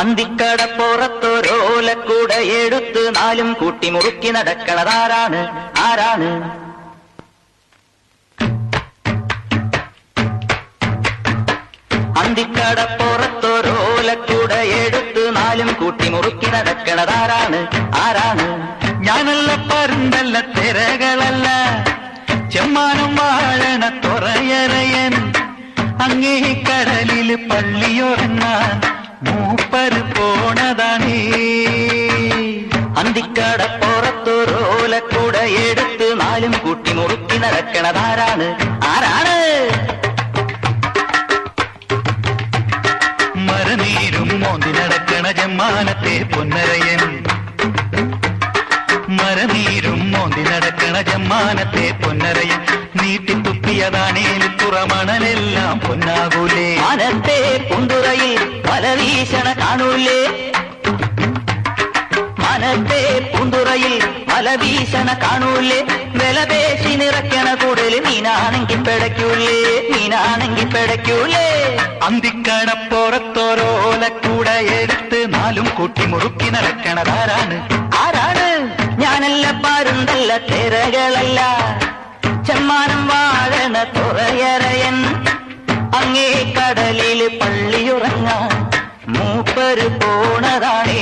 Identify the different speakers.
Speaker 1: അന്തിക്കടപ്പുറത്തൊരോലക്കൂട എടുത്ത് നാലും കൂട്ടി മുറുക്കി നടക്കണതാരാണ് ആരാണ്? അന്തിക്കടപ്പുറത്തൊരോലക്കൂട എടുത്ത് നാലും കൂട്ടി മുറുക്കി നടക്കണതാരാണ് ആരാണ്?
Speaker 2: ഞാനല്ല പരുന്തല്ല തിരകളല്ല. ചെമ്മാനം വാഴണ തുറയറയൻ അങ്ങേ കടലിൽ പള്ളിയുറങ്ങാൻ മൂപ്പര് പോണതാണേ
Speaker 1: അന്തിക്കടപ്പുറത്തൊരോലക്കൂട എടുത്ത് നാലും കൂട്ടി മുറുക്കി നടക്കണതാരാണ് ആരാണ്
Speaker 2: മരനീരും മോന്തി നടക്കണ ജമ്മാനത്തെ പൊന്നരയൻ മരനീരും മോന്തി നടക്കണ ജമ്മാനത്തെ പൊന്നരയൻ നീട്ടി തുപ്പിയതാണേൽ തുറമണലെല്ലാം പൊന്നാകൂലേ
Speaker 1: മാനത്തെ പുന്തുറയിൽ പല വീശണ കാണൂലേ? മനത്തെ പൂന്തുറയിൽ പല വീശണ കാണൂലേ? വിലപേശി നിറയ്ക്കണ കൂടുതൽ മീനാണെങ്കിൽ പിടയ്ക്കൂലേ? മീനാണെങ്കിൽ പിടയ്ക്കൂലേ?
Speaker 2: അന്തിക്കടപ്പുറത്തോരോലക്കൂട എടുത്ത് നാലും കൂട്ടി മുറുക്കി നടക്കണതാരാണ്?
Speaker 1: ആരാണ്? ഞാനല്ല പാരുന്തല്ല തിരകളല്ല. ചെമ്മാനം വാഴണ തുറയറയൻ. അങ്ങേ കടലിൽ പള്ളിയുറങ്ങാൻ அவரு போனதானே?